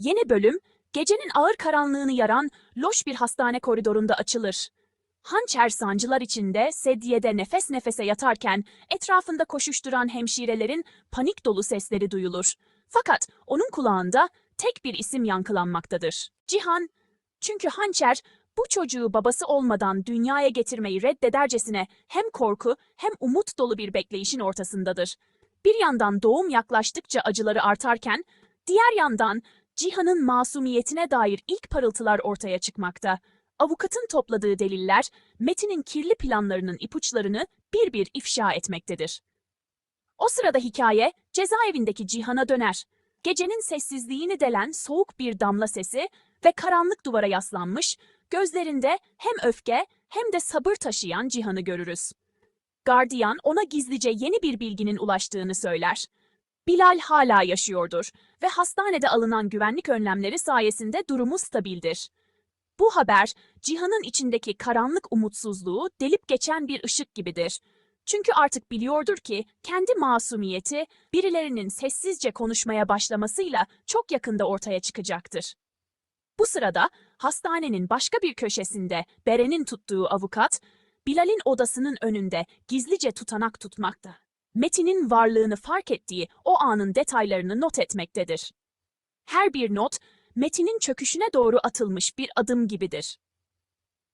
Yeni bölüm, gecenin ağır karanlığını yaran loş bir hastane koridorunda açılır. Hançer sancılar içinde sedyede nefes nefese yatarken etrafında koşuşturan hemşirelerin panik dolu sesleri duyulur. Fakat onun kulağında tek bir isim yankılanmaktadır. Cihan. Çünkü Hançer bu çocuğu babası olmadan dünyaya getirmeyi reddedercesine hem korku hem umut dolu bir bekleyişin ortasındadır. Bir yandan doğum yaklaştıkça acıları artarken, diğer yandan Cihan'ın masumiyetine dair ilk parıltılar ortaya çıkmakta. Avukatın topladığı deliller, Metin'in kirli planlarının ipuçlarını bir bir ifşa etmektedir. O sırada hikaye cezaevindeki Cihan'a döner. Gecenin sessizliğini delen soğuk bir damla sesi ve karanlık duvara yaslanmış, gözlerinde hem öfke hem de sabır taşıyan Cihan'ı görürüz. Gardiyan ona gizlice yeni bir bilginin ulaştığını söyler. Bilal hala yaşıyordur ve hastanede alınan güvenlik önlemleri sayesinde durumu stabildir. Bu haber Cihan'ın içindeki karanlık umutsuzluğu delip geçen bir ışık gibidir. Çünkü artık biliyordur ki kendi masumiyeti birilerinin sessizce konuşmaya başlamasıyla çok yakında ortaya çıkacaktır. Bu sırada hastanenin başka bir köşesinde Beren'in tuttuğu avukat, Bilal'in odasının önünde gizlice tutanak tutmakta. Metin'in varlığını fark ettiği o anın detaylarını not etmektedir. Her bir not, Metin'in çöküşüne doğru atılmış bir adım gibidir.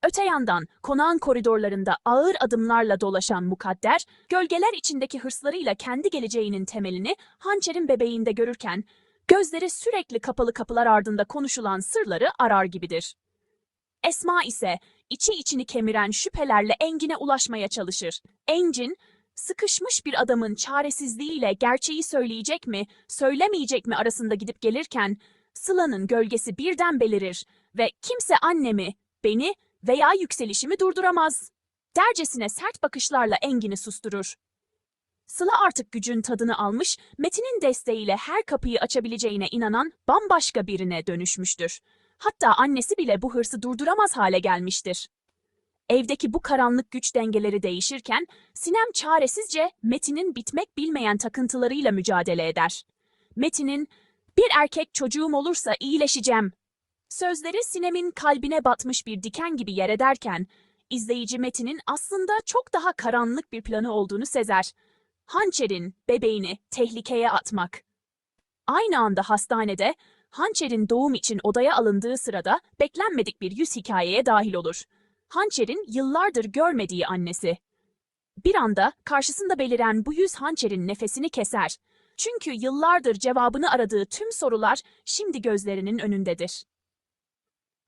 Öte yandan konağın koridorlarında ağır adımlarla dolaşan mukadder, gölgeler içindeki hırslarıyla kendi geleceğinin temelini hançerin bebeğinde görürken, gözleri sürekli kapalı kapılar ardında konuşulan sırları arar gibidir. Esma ise içi içini kemiren şüphelerle Engin'e ulaşmaya çalışır. Engin, sıkışmış bir adamın çaresizliğiyle gerçeği söyleyecek mi, söylemeyecek mi arasında gidip gelirken, Sıla'nın gölgesi birden belirir ve kimse annemi, beni veya yükselişimi durduramaz. Dercesine sert bakışlarla Engin'i susturur. Sıla artık gücün tadını almış, Metin'in desteğiyle her kapıyı açabileceğine inanan bambaşka birine dönüşmüştür. Hatta annesi bile bu hırsı durduramaz hale gelmiştir. Evdeki bu karanlık güç dengeleri değişirken, Sinem çaresizce Metin'in bitmek bilmeyen takıntılarıyla mücadele eder. Metin'in, bir erkek çocuğum olursa iyileşeceğim. Sözleri Sinem'in kalbine batmış bir diken gibi yer ederken, izleyici Metin'in aslında çok daha karanlık bir planı olduğunu sezer. Hançer'in bebeğini tehlikeye atmak. Aynı anda hastanede Hançer'in doğum için odaya alındığı sırada beklenmedik bir yüz hikayeye dahil olur. Hançer'in yıllardır görmediği annesi. Bir anda karşısında beliren bu yüz Hançer'in nefesini keser. Çünkü yıllardır cevabını aradığı tüm sorular şimdi gözlerinin önündedir.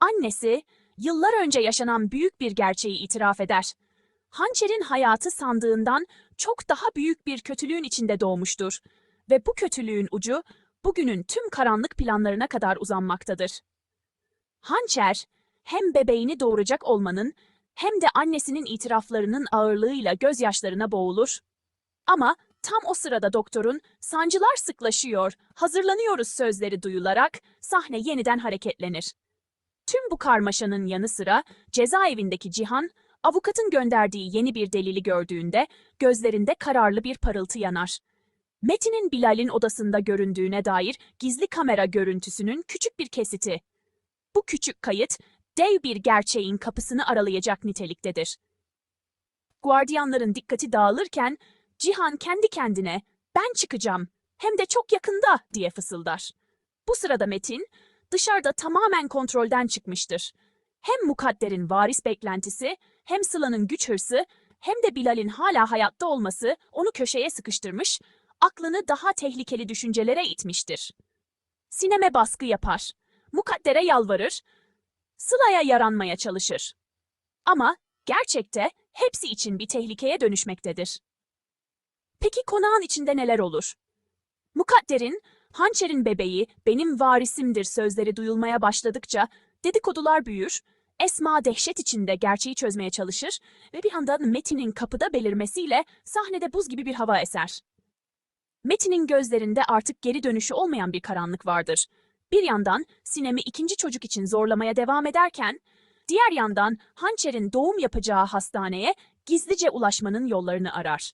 Annesi, yıllar önce yaşanan büyük bir gerçeği itiraf eder. Hançer'in hayatı sandığından çok daha büyük bir kötülüğün içinde doğmuştur ve bu kötülüğün ucu bugünün tüm karanlık planlarına kadar uzanmaktadır. Hançer, hem bebeğini doğuracak olmanın hem de annesinin itiraflarının ağırlığıyla gözyaşlarına boğulur. Ama tam o sırada doktorun sancılar sıklaşıyor, hazırlanıyoruz sözleri duyularak sahne yeniden hareketlenir. Tüm bu karmaşanın yanı sıra cezaevindeki Cihan, avukatın gönderdiği yeni bir delili gördüğünde gözlerinde kararlı bir parıltı yanar. Metin'in Bilal'in odasında göründüğüne dair gizli kamera görüntüsünün küçük bir kesiti. Bu küçük kayıt, dev bir gerçeğin kapısını aralayacak niteliktedir. Guardiyanların dikkati dağılırken, Cihan kendi kendine, ben çıkacağım, hem de çok yakında diye fısıldar. Bu sırada Metin, dışarıda tamamen kontrolden çıkmıştır. Hem Mukadder'in varis beklentisi, hem Sıla'nın güç hırsı, hem de Bilal'in hala hayatta olması onu köşeye sıkıştırmış, aklını daha tehlikeli düşüncelere itmiştir. Sineme baskı yapar, Mukadder'e yalvarır, Sıla'ya yaranmaya çalışır. Ama gerçekte hepsi için bir tehlikeye dönüşmektedir. Peki konağın içinde neler olur? Mukadder'in, hançerin bebeği benim varisimdir sözleri duyulmaya başladıkça dedikodular büyür, Esma dehşet içinde gerçeği çözmeye çalışır ve bir anda Metin'in kapıda belirmesiyle sahnede buz gibi bir hava eser. Metin'in gözlerinde artık geri dönüşü olmayan bir karanlık vardır. Bir yandan Sinem'i ikinci çocuk için zorlamaya devam ederken, diğer yandan Hançer'in doğum yapacağı hastaneye gizlice ulaşmanın yollarını arar.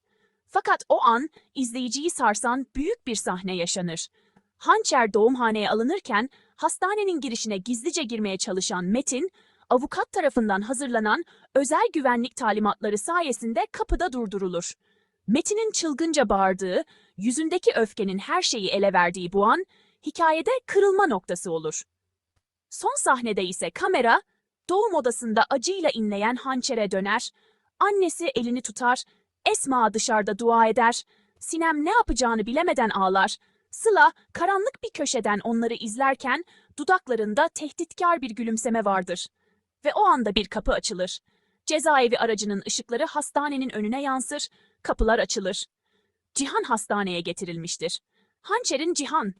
Fakat o an izleyiciyi sarsan büyük bir sahne yaşanır. Hançer doğumhaneye alınırken hastanenin girişine gizlice girmeye çalışan Metin, avukat tarafından hazırlanan özel güvenlik talimatları sayesinde kapıda durdurulur. Metin'in çılgınca bağırdığı, yüzündeki öfkenin her şeyi ele verdiği bu an, hikayede kırılma noktası olur. Son sahnede ise kamera, doğum odasında acıyla inleyen hançere döner, annesi elini tutar, Esma dışarıda dua eder, Sinem ne yapacağını bilemeden ağlar, Sıla karanlık bir köşeden onları izlerken dudaklarında tehditkar bir gülümseme vardır. Ve o anda bir kapı açılır. Cezaevi aracının ışıkları hastanenin önüne yansır, kapılar açılır. Cihan hastaneye getirilmiştir. Hançer'in Cihan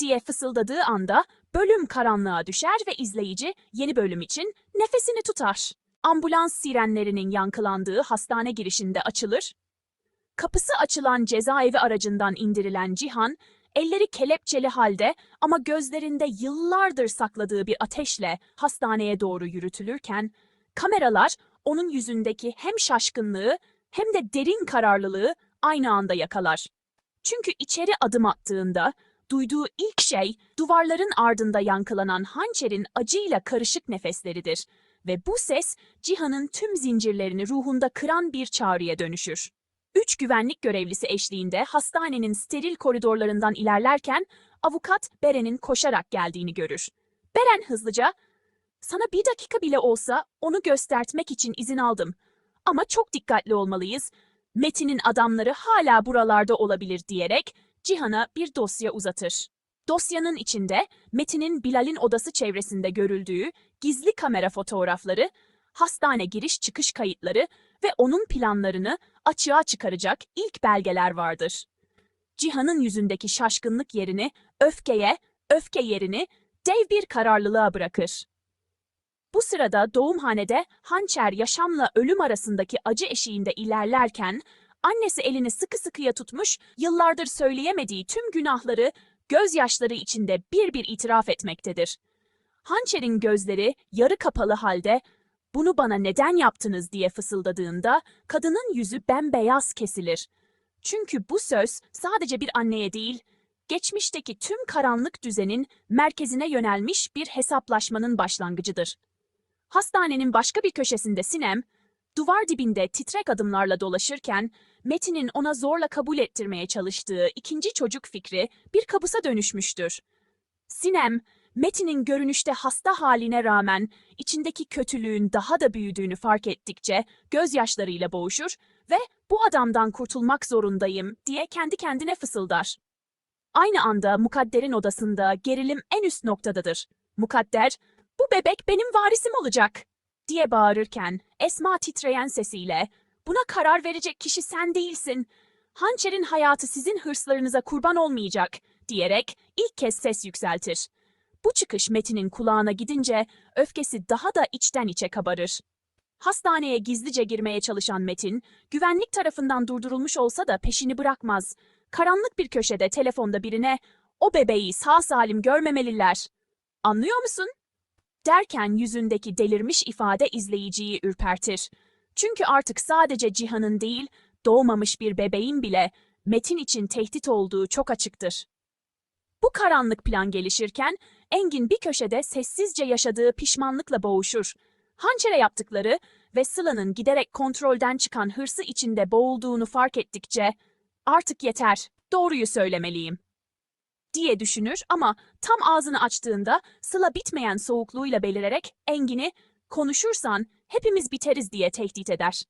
diye fısıldadığı anda bölüm karanlığa düşer ve izleyici yeni bölüm için nefesini tutar. Ambulans sirenlerinin yankılandığı hastane girişinde açılır. Kapısı açılan cezaevi aracından indirilen Cihan, elleri kelepçeli halde ama gözlerinde yıllardır sakladığı bir ateşle hastaneye doğru yürütülürken, kameralar onun yüzündeki hem şaşkınlığı hem de derin kararlılığı aynı anda yakalar. Çünkü içeri adım attığında duyduğu ilk şey duvarların ardında yankılanan hançerin acıyla karışık nefesleridir ve bu ses Cihan'ın tüm zincirlerini ruhunda kıran bir çağrıya dönüşür. Üç güvenlik görevlisi eşliğinde hastanenin steril koridorlarından ilerlerken avukat Beren'in koşarak geldiğini görür. Beren hızlıca, sana bir dakika bile olsa onu göstertmek için izin aldım. Ama çok dikkatli olmalıyız. Metin'in adamları hala buralarda olabilir diyerek Cihan'a bir dosya uzatır. Dosyanın içinde Metin'in Bilal'in odası çevresinde görüldüğü gizli kamera fotoğrafları, hastane giriş çıkış kayıtları ve onun planlarını açığa çıkaracak ilk belgeler vardır. Cihan'ın yüzündeki şaşkınlık yerini öfkeye, öfke yerini dev bir kararlılığa bırakır. Bu sırada doğumhanede hançer yaşamla ölüm arasındaki acı eşiğinde ilerlerken annesi elini sıkı sıkıya tutmuş, yıllardır söyleyemediği tüm günahları gözyaşları içinde bir bir itiraf etmektedir. Hançer'in gözleri yarı kapalı halde bunu bana neden yaptınız diye fısıldadığında kadının yüzü bembeyaz kesilir. Çünkü bu söz sadece bir anneye değil, geçmişteki tüm karanlık düzenin merkezine yönelmiş bir hesaplaşmanın başlangıcıdır. Hastanenin başka bir köşesinde Sinem, duvar dibinde titrek adımlarla dolaşırken Metin'in ona zorla kabul ettirmeye çalıştığı ikinci çocuk fikri bir kabusa dönüşmüştür. Sinem, Metin'in görünüşte hasta haline rağmen içindeki kötülüğün daha da büyüdüğünü fark ettikçe gözyaşlarıyla boğuşur ve bu adamdan kurtulmak zorundayım diye kendi kendine fısıldar. Aynı anda Mukadder'in odasında gerilim en üst noktadadır. Mukadder, bu bebek benim varisim olacak diye bağırırken Esma titreyen sesiyle buna karar verecek kişi sen değilsin. Hançer'in hayatı sizin hırslarınıza kurban olmayacak diyerek ilk kez ses yükseltir. Bu çıkış Metin'in kulağına gidince öfkesi daha da içten içe kabarır. Hastaneye gizlice girmeye çalışan Metin, güvenlik tarafından durdurulmuş olsa da peşini bırakmaz. Karanlık bir köşede telefonda birine, o bebeği sağ salim görmemeliler. Anlıyor musun? Derken yüzündeki delirmiş ifade izleyiciyi ürpertir. Çünkü artık sadece Cihan'ın değil, doğmamış bir bebeğin bile Metin için tehdit olduğu çok açıktır. Bu karanlık plan gelişirken Engin bir köşede sessizce yaşadığı pişmanlıkla boğuşur. Hançere yaptıkları ve Sıla'nın giderek kontrolden çıkan hırsı içinde boğulduğunu fark ettikçe artık yeter, doğruyu söylemeliyim diye düşünür ama tam ağzını açtığında Sıla bitmeyen soğukluğuyla belirerek Engin'i konuşursan hepimiz biteriz diye tehdit eder.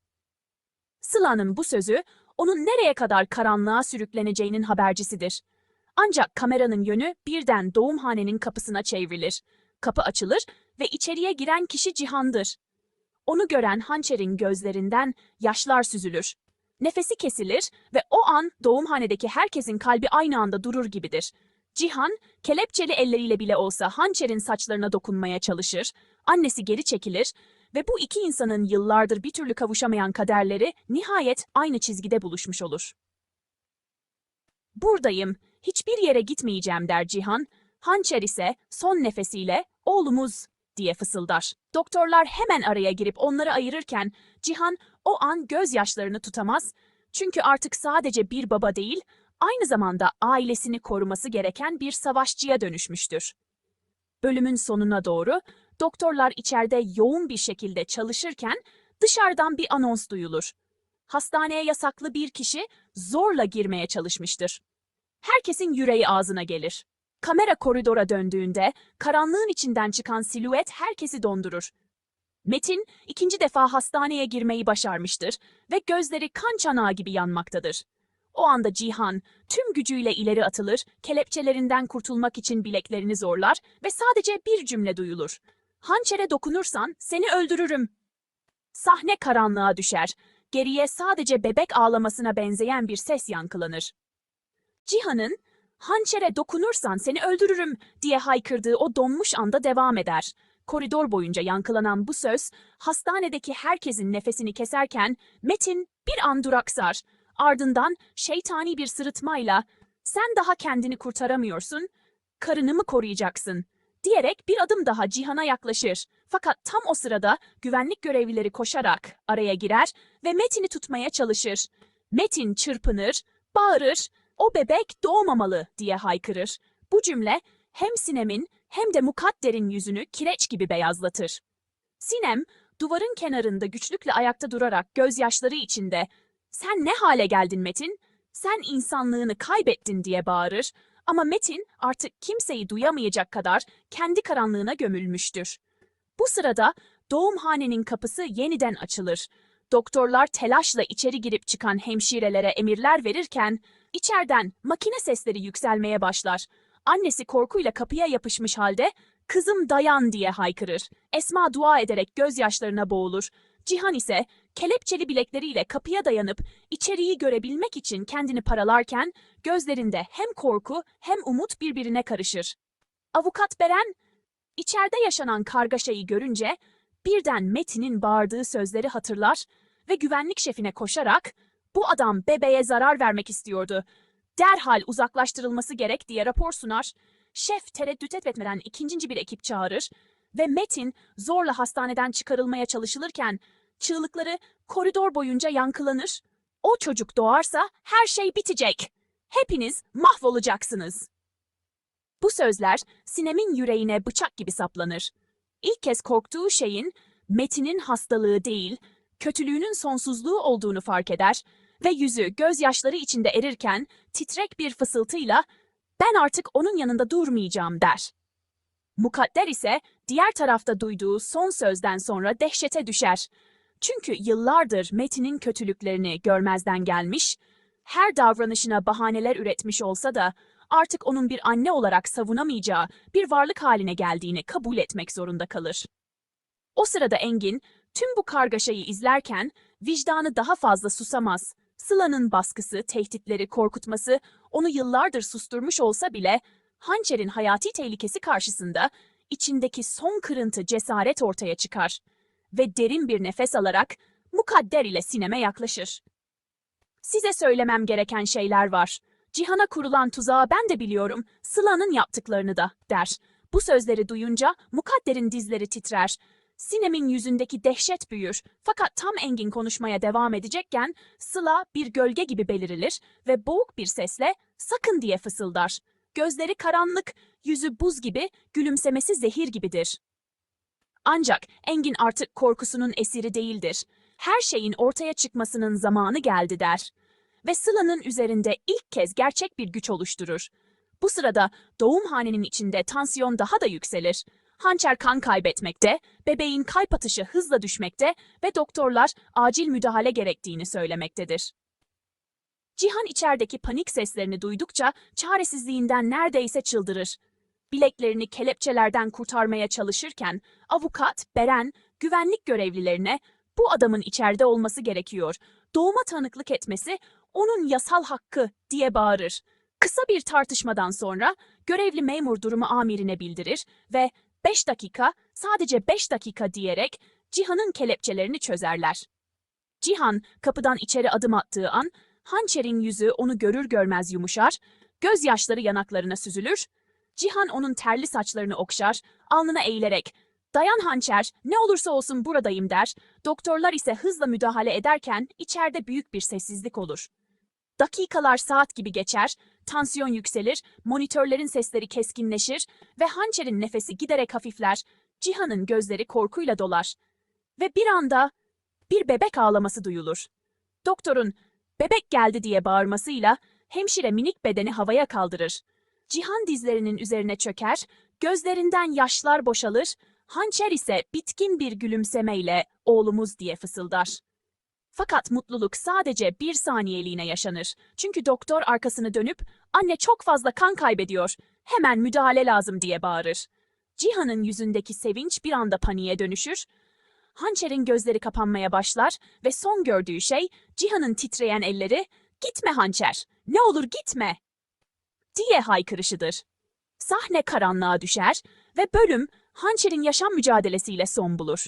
Sıla'nın bu sözü onun nereye kadar karanlığa sürükleneceğinin habercisidir. Ancak kameranın yönü birden doğumhanenin kapısına çevrilir. Kapı açılır ve içeriye giren kişi Cihan'dır. Onu gören hançerin gözlerinden yaşlar süzülür. Nefesi kesilir ve o an doğumhanedeki herkesin kalbi aynı anda durur gibidir. Cihan, kelepçeli elleriyle bile olsa hançerin saçlarına dokunmaya çalışır, annesi geri çekilir ve bu iki insanın yıllardır bir türlü kavuşamayan kaderleri nihayet aynı çizgide buluşmuş olur. Buradayım, hiçbir yere gitmeyeceğim der Cihan. Hançer ise son nefesiyle oğlumuz diye fısıldar. Doktorlar hemen araya girip onları ayırırken Cihan o an gözyaşlarını tutamaz. Çünkü artık sadece bir baba değil, aynı zamanda ailesini koruması gereken bir savaşçıya dönüşmüştür. Bölümün sonuna doğru doktorlar içeride yoğun bir şekilde çalışırken dışarıdan bir anons duyulur. Hastaneye yasaklı bir kişi zorla girmeye çalışmıştır. Herkesin yüreği ağzına gelir. Kamera koridora döndüğünde karanlığın içinden çıkan silüet herkesi dondurur. Metin ikinci defa hastaneye girmeyi başarmıştır ve gözleri kan çanağı gibi yanmaktadır. O anda Cihan tüm gücüyle ileri atılır, kelepçelerinden kurtulmak için bileklerini zorlar ve sadece bir cümle duyulur. Hançere dokunursan seni öldürürüm. Sahne karanlığa düşer. Geriye sadece bebek ağlamasına benzeyen bir ses yankılanır. Cihan'ın hançere dokunursan seni öldürürüm diye haykırdığı o donmuş anda devam eder. Koridor boyunca yankılanan bu söz hastanedeki herkesin nefesini keserken Metin bir an duraksar. Ardından şeytani bir sırıtmayla sen daha kendini kurtaramıyorsun, karını mı koruyacaksın diyerek bir adım daha Cihan'a yaklaşır. Fakat tam o sırada güvenlik görevlileri koşarak araya girer ve Metin'i tutmaya çalışır. Metin çırpınır, bağırır, o bebek doğmamalı diye haykırır. Bu cümle hem Sinem'in hem de Mukadder'in yüzünü kireç gibi beyazlatır. Sinem, duvarın kenarında güçlükle ayakta durarak gözyaşları içinde ''Sen ne hale geldin Metin? Sen insanlığını kaybettin.'' diye bağırır ama Metin artık kimseyi duyamayacak kadar kendi karanlığına gömülmüştür. Bu sırada doğumhanenin kapısı yeniden açılır. Doktorlar telaşla içeri girip çıkan hemşirelere emirler verirken içeriden makine sesleri yükselmeye başlar. Annesi korkuyla kapıya yapışmış halde "Kızım dayan!" diye haykırır. Esma dua ederek gözyaşlarına boğulur. Cihan ise kelepçeli bilekleriyle kapıya dayanıp içeriği görebilmek için kendini paralarken gözlerinde hem korku hem umut birbirine karışır. Avukat Beren içeride yaşanan kargaşayı görünce birden Metin'in bağırdığı sözleri hatırlar ve güvenlik şefine koşarak bu adam bebeğe zarar vermek istiyordu. Derhal uzaklaştırılması gerek diye rapor sunar. Şef tereddüt etmeden ikinci bir ekip çağırır ve Metin zorla hastaneden çıkarılmaya çalışılırken çığlıkları koridor boyunca yankılanır. O çocuk doğarsa her şey bitecek. Hepiniz mahvolacaksınız. Bu sözler Sinem'in yüreğine bıçak gibi saplanır. İlk kez korktuğu şeyin Metin'in hastalığı değil, kötülüğünün sonsuzluğu olduğunu fark eder ve yüzü gözyaşları içinde erirken titrek bir fısıltıyla ben artık onun yanında durmayacağım der. Mukadder ise diğer tarafta duyduğu son sözden sonra dehşete düşer. Çünkü yıllardır Metin'in kötülüklerini görmezden gelmiş, her davranışına bahaneler üretmiş olsa da artık onun bir anne olarak savunamayacağı bir varlık haline geldiğini kabul etmek zorunda kalır. O sırada Engin tüm bu kargaşayı izlerken vicdanı daha fazla susamaz. Sıla'nın baskısı, tehditleri, korkutması onu yıllardır susturmuş olsa bile hançerin hayati tehlikesi karşısında içindeki son kırıntı cesaret ortaya çıkar ve derin bir nefes alarak mukadder ile sineme yaklaşır. Size söylemem gereken şeyler var. Cihan'a kurulan tuzağı ben de biliyorum, Sıla'nın yaptıklarını da, der. Bu sözleri duyunca mukadderin dizleri titrer. Sinem'in yüzündeki dehşet büyür. Fakat tam Engin konuşmaya devam edecekken Sıla bir gölge gibi belirilir ve boğuk bir sesle sakın diye fısıldar. Gözleri karanlık, yüzü buz gibi, gülümsemesi zehir gibidir. Ancak Engin artık korkusunun esiri değildir. Her şeyin ortaya çıkmasının zamanı geldi der. Ve Sıla'nın üzerinde ilk kez gerçek bir güç oluşturur. Bu sırada doğumhanenin içinde tansiyon daha da yükselir. Hançer kan kaybetmekte, bebeğin kalp atışı hızla düşmekte ve doktorlar acil müdahale gerektiğini söylemektedir. Cihan içerideki panik seslerini duydukça çaresizliğinden neredeyse çıldırır. Bileklerini kelepçelerden kurtarmaya çalışırken avukat Beren güvenlik görevlilerine bu adamın içeride olması gerekiyor. Doğuma tanıklık etmesi onun yasal hakkı diye bağırır. Kısa bir tartışmadan sonra görevli memur durumu amirine bildirir ve 5 dakika, sadece 5 dakika diyerek Cihan'ın kelepçelerini çözerler. Cihan kapıdan içeri adım attığı an hançerin yüzü onu görür görmez yumuşar, gözyaşları yanaklarına süzülür. Cihan onun terli saçlarını okşar, alnına eğilerek ''Dayan hançer, ne olursa olsun buradayım.'' der. Doktorlar ise hızla müdahale ederken içeride büyük bir sessizlik olur. Dakikalar saat gibi geçer, Tansiyon yükselir, monitörlerin sesleri keskinleşir ve hançerin nefesi giderek hafifler. Cihan'ın gözleri korkuyla dolar. Ve bir anda bir bebek ağlaması duyulur. Doktorun bebek geldi diye bağırmasıyla hemşire minik bedeni havaya kaldırır. Cihan dizlerinin üzerine çöker, gözlerinden yaşlar boşalır, hançer ise bitkin bir gülümsemeyle oğlumuz diye fısıldar. Fakat mutluluk sadece bir saniyeliğine yaşanır. Çünkü doktor arkasını dönüp anne çok fazla kan kaybediyor, hemen müdahale lazım diye bağırır. Cihan'ın yüzündeki sevinç bir anda paniğe dönüşür. Hançer'in gözleri kapanmaya başlar ve son gördüğü şey Cihan'ın titreyen elleri "Gitme Hançer, ne olur gitme!" Diye haykırışıdır. Sahne karanlığa düşer ve bölüm Hançer'in yaşam mücadelesiyle son bulur.